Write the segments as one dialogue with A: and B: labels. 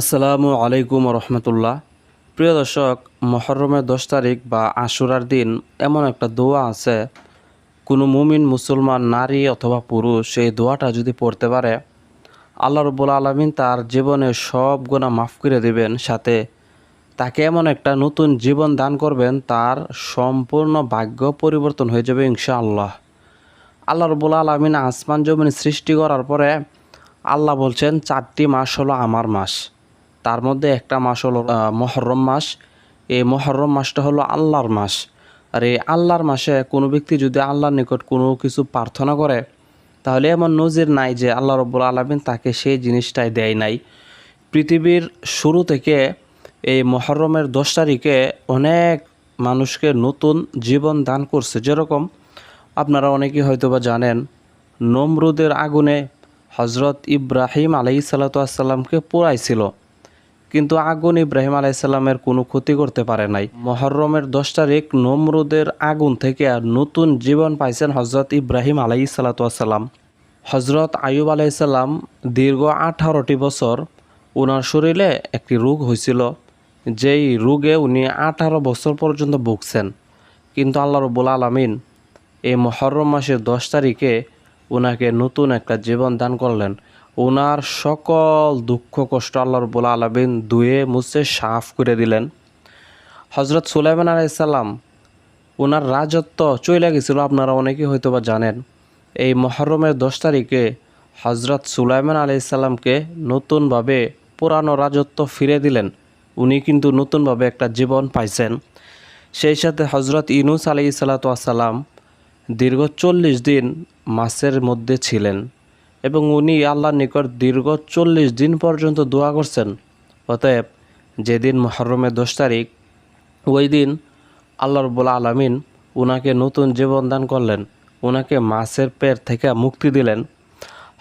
A: আসসালামু আলাইকুম রহমতুল্লাহ প্রিয় দর্শক, মহরমের দশ তারিখ বা আশুরার দিন এমন একটা দোয়া আছে। কোনো মুমিন, মুসলমান, নারী অথবা পুরুষ এই দোয়াটা যদি পড়তে পারে, আল্লাহ রব্বুল আলমিন তার জীবনে সব গুণা মাফ করে দেবেন। সাথে তাকে এমন একটা নতুন জীবন দান করবেন, তার সম্পূর্ণ ভাগ্য পরিবর্তন হয়ে যাবে ইনশাআল্লাহ। আল্লাহ রবুল আলমিন আসমান জমিন সৃষ্টি করার পরে আল্লাহ বলছেন, চারটি মাস হলো আমার মাস। তার মধ্যে একটা মাস হলো মহরম মাস। এই মহরম মাসটা হলো আল্লাহর মাস। আর এই আল্লাহর মাসে কোনো ব্যক্তি যদি আল্লাহর নিকট কোনো কিছু প্রার্থনা করে, তাহলে এমন নজির নাই যে আল্লাহ রব্বুল আলমিন তাকে সেই জিনিসটাই দেয় নাই। পৃথিবীর শুরু থেকে এই মহরমের দশ তারিখে অনেক মানুষকে নতুন জীবন দান করছে। যেরকম আপনারা অনেকেই হয়তো বা জানেন, নমরুদের আগুনে হজরত ইব্রাহিম আলাই সাল্লাতামকে পোড়াইছিল। কিন্তু আগুন ইব্রাহিম আলাইসাল্লামের কোনো ক্ষতি করতে পারে নাই। মহরমের দশ তারিখ নমরুদের আগুন থেকে নতুন জীবন পাইছেন হজরত ইব্রাহিম আলাই সাল্লাতাম হজরত আয়ুব আলাইসাল্লাম দীর্ঘ আঠারোটি বছর ওনার শরীরে একটি রোগ হয়েছিল, যেই রোগে উনি আঠারো বছর পর্যন্ত ভুগছেন। কিন্তু আল্লাহ রবুল আলমিন এই মহরম মাসের দশ তারিখে ওনাকে নতুন একটা জীবন দান করলেন। ওনার সকল দুঃখ, কষ্ট আল্লাহ রবুল আলমিন ধুয়ে, মুছে, সাফ করে দিলেন। হজরত সুলাইমান আলাইসাল্লাম ওনার রাজত্ব চলে গেছিল, আপনারা অনেকেই হয়তো বা জানেন। এই মহরমের দশ তারিখে হজরত সুলাইমান আলাইসাল্লামকে নতুনভাবে পুরানো রাজত্ব ফিরে দিলেন। উনি কিন্তু নতুনভাবে একটা জীবন পাইছেন। সেই সাথে হজরত ইনুস আলাই সাল্লাতাম দীর্ঘ চল্লিশ দিন মাসের মধ্যে ছিলেন। এবং উনি আল্লাহর নিকট দীর্ঘ চল্লিশ দিন পর্যন্ত দোয়া করছেন। অতএব যেদিন মহরমের দশ তারিখ, ওই দিন আল্লাহ রব্বুল আলমিন ওনাকে নতুন জীবন দান করলেন। ওনাকে মাছের পেট থেকে মুক্তি দিলেন।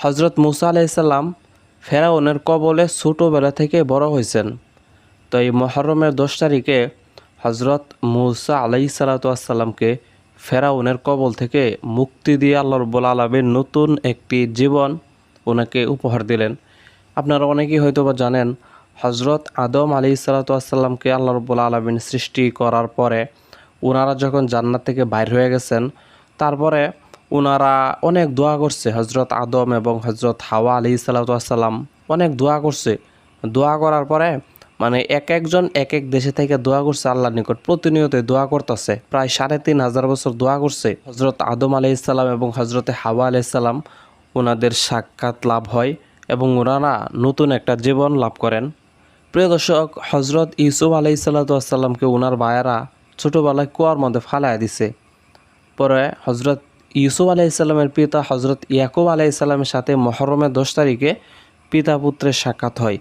A: হজরত মুসা আলাইসাল্লাম ফেরাউনের কবলে ছোটোবেলা থেকে বড় হয়েছেন। তো এই মহরমের দশ তারিখে হজরত মুসা আলাই সালাতামকে ফেরাউনের কবল থেকে মুক্তি দিয়ে আল্লাহ রব্বুল আলমীর নতুন একটি জীবন ওনাকে উপহার দিলেন। আপনারা অনেকেই হয়তো বা জানেন হজরত আদম আলী সালাতামকে আল্লাহ রব্বুল আলমিন সৃষ্টি করার পরে ওনারা যখন জান্নাত থেকে বাইর হয়ে গেছেন, তারপরে ওনারা অনেক দোয়া করছে। হজরত আদম এবং হজরত হাওয়া আলী সালাতাম অনেক দোয়া করছে। দোয়া করার পরে মানে এক একজন এক এক দেশে থেকে দোয়া করছে আল্লাহর নিকট। প্রতিনিয়ত দোয়া করতেছে। প্রায় সাড়ে তিন হাজার বছর দোয়া করছে। হজরত আদম আলাইসাল্লাম এবং হজরতে হাওয়া আলাইসাল্লাম ওনাদের সাক্ষাৎ লাভ হয় এবং ওনারা নতুন একটা জীবন লাভ করেন। প্রিয় দর্শক হজরত ইউসুফ আলাই সাল্লাতামকে ওনার বায়েরা ছোটোবেলায় কুয়ার মধ্যে ফালায় দিছে। পরে হজরত ইউসুফ আলাইসাল্লামের পিতা হজরত ইয়াকুব আলাইসাল্লামের সাথে মহরমের দশ তারিখে পিতা পুত্রের সাক্ষাৎ হয়।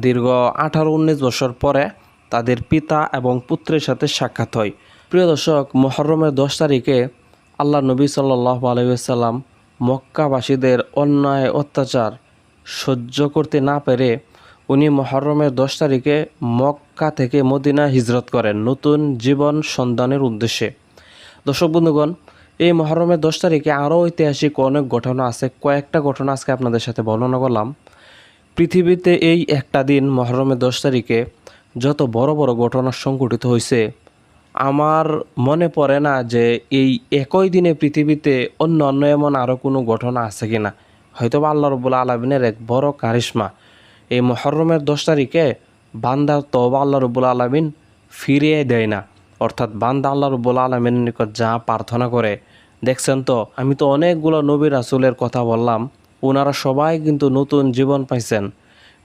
A: দীর্ঘ আঠারো উনিশ বছর পরে তাদের পিতা এবং পুত্রের সাথে সাক্ষাৎ হয়। প্রিয় দর্শক, মহরমের দশ তারিখে আল্লাহ নবী সাল্লাহ আলাইসাল্লাম মক্কাবাসীদের অন্যায় অত্যাচার সহ্য করতে না পেরে উনি মহরমের দশ তারিখে মক্কা থেকে মদিনা হিজরত করেন নতুন জীবন সন্ধানের উদ্দেশ্যে। দর্শক বন্ধুগণ, এই মহরমের দশ তারিখে আরও ঐতিহাসিক অনেক ঘটনা আছে। কয়েকটা ঘটনা আজকে আপনাদের সাথে বর্ণনা করলাম। পৃথিবীতে এই একটা দিন মহরমের দশ তারিখে যত বড় বড় ঘটনা সংঘটিত হয়েছে, আমার মনে পড়ে না যে এই একই দিনে পৃথিবীতে অন্য অন্য এমন আরও কোনো ঘটনা আছে কি না হয়তো বা আল্লাহ রবুল্লা আলমিনের এক বড় কারিশ্মা। এই মহরমের দশ তারিখে বান্দার তবা আল্লাহ রবুল্লা আলমিন ফিরিয়ে দেয় না। অর্থাৎ বান্দা আল্লাহ রবুল্লা আলমিনের নিকট যা প্রার্থনা করে, দেখছেন তো, আমি তো অনেকগুলো নবী রাসুলের কথা বললাম ওনারা সবাই কিন্তু নতুন জীবন পাইছেন।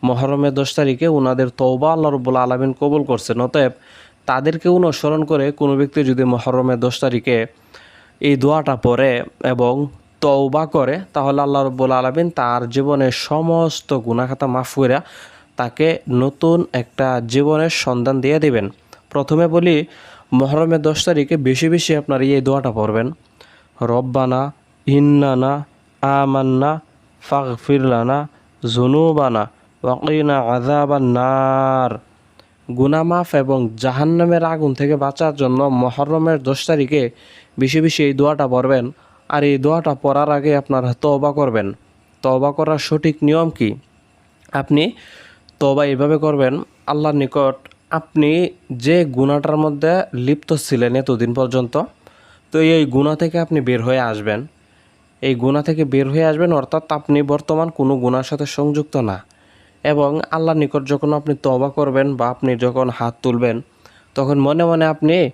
A: মহরমের দশ তারিখে ওনাদের তৌবা আল্লাহ রব্বুল আলমিন কবুল করছেন। অতএব তাদেরকে অনুসরণ করে কোনো ব্যক্তি যদি মহরমের দশ তারিখে এই দোয়াটা পড়ে এবং তৌবা করে, তাহলে আল্লাহ রব্বুল আলমিন তার জীবনের সমস্ত গুণাখাতা মাফ করে তাকে নতুন একটা জীবনের সন্ধান দিয়ে দেবেন। প্রথমে বলি, মহরমের দশ তারিখে বেশি বেশি আপনার এই দোয়াটা পড়বেন। রব্বানা, ইন্নানা, আমান্না ফাগফির লানা জুনুবানা ওয়াকিনা আযাবান নার গুনামাফ এবং জাহান্নামের আগুন থেকে বাঁচার জন্য মহরমের দশ তারিখে বেশি বেশি এই দোয়াটা পড়বেন। আর এই দোয়াটা পড়ার আগে আপনারা তওবা করবেন। তওবা করার সঠিক নিয়ম কি? আপনি তবা এইভাবে করবেন, আল্লাহর নিকট আপনি যে গুণাটার মধ্যে লিপ্ত ছিলেন এতদিন পর্যন্ত, তো এই গুণা থেকে আপনি বের হয়ে আসবেন। এই গুণা থেকে বের হয়ে আসবেন, অর্থাৎ আপনি বর্তমান কোনো গুণার সাথে সংযুক্ত না। এবং আল্লাহর নিকট যখন আপনি তবা করবেন বা আপনি যখন হাত তুলবেন, তখন মনে মনে আপনি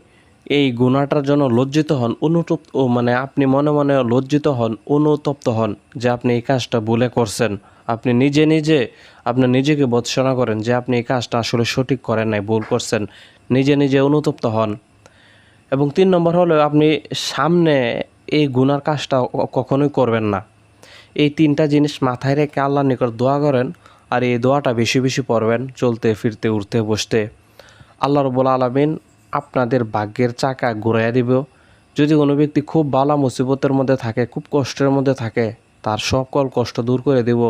A: এই গুণাটার জন্য লজ্জিত হন অনুতপ ও মানে আপনি মনে মনে লজ্জিত হন, অনুতপ্ত হন যে আপনি এই কাজটা ভুলে করছেন। আপনি নিজে নিজে, আপনি নিজেকে বৎসনা করেন যে আপনি এই কাজটা আসলে সঠিক করেন নাই, ভুল করছেন। নিজে নিজে অনুতপ্ত হন। এবং তিন নম্বর হলো আপনি সামনে এই গুনার কাজটা কখনোই করবেন না। এই তিনটা জিনিস মাথায় রেখে আল্লাহর নিকট দোয়া করেন আর এই দোয়াটা বেশি বেশি পড়বেন, চলতে, ফিরতে, উঠতে, বসতে। আল্লাহ রবুল আলমিন আপনাদের ভাগ্যের চাকা ঘুরাইয়া দিব। যদি কোনো ব্যক্তি খুব বালা মুসিবতের মধ্যে থাকে, খুব কষ্টের মধ্যে থাকে, তার সকল কষ্ট দূর করে দেব।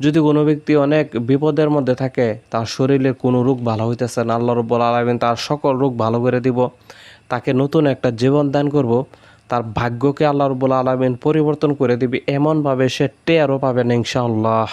A: যদি কোনো ব্যক্তি অনেক বিপদের মধ্যে থাকে, তার শরীরের কোনো রোগ ভালো হইতেছে না, আল্লাহ রব্বুল আলমিন তার সকল রোগ ভালো করে দিব। তাকে নতুন একটা জীবন দান করব। তার ভাগ্যকে আল্লাহ রবুল্লা আলমিন পরিবর্তন করে দিবে এমনভাবে সে টেয়ারও পাবেন ইনশাআল্লাহ।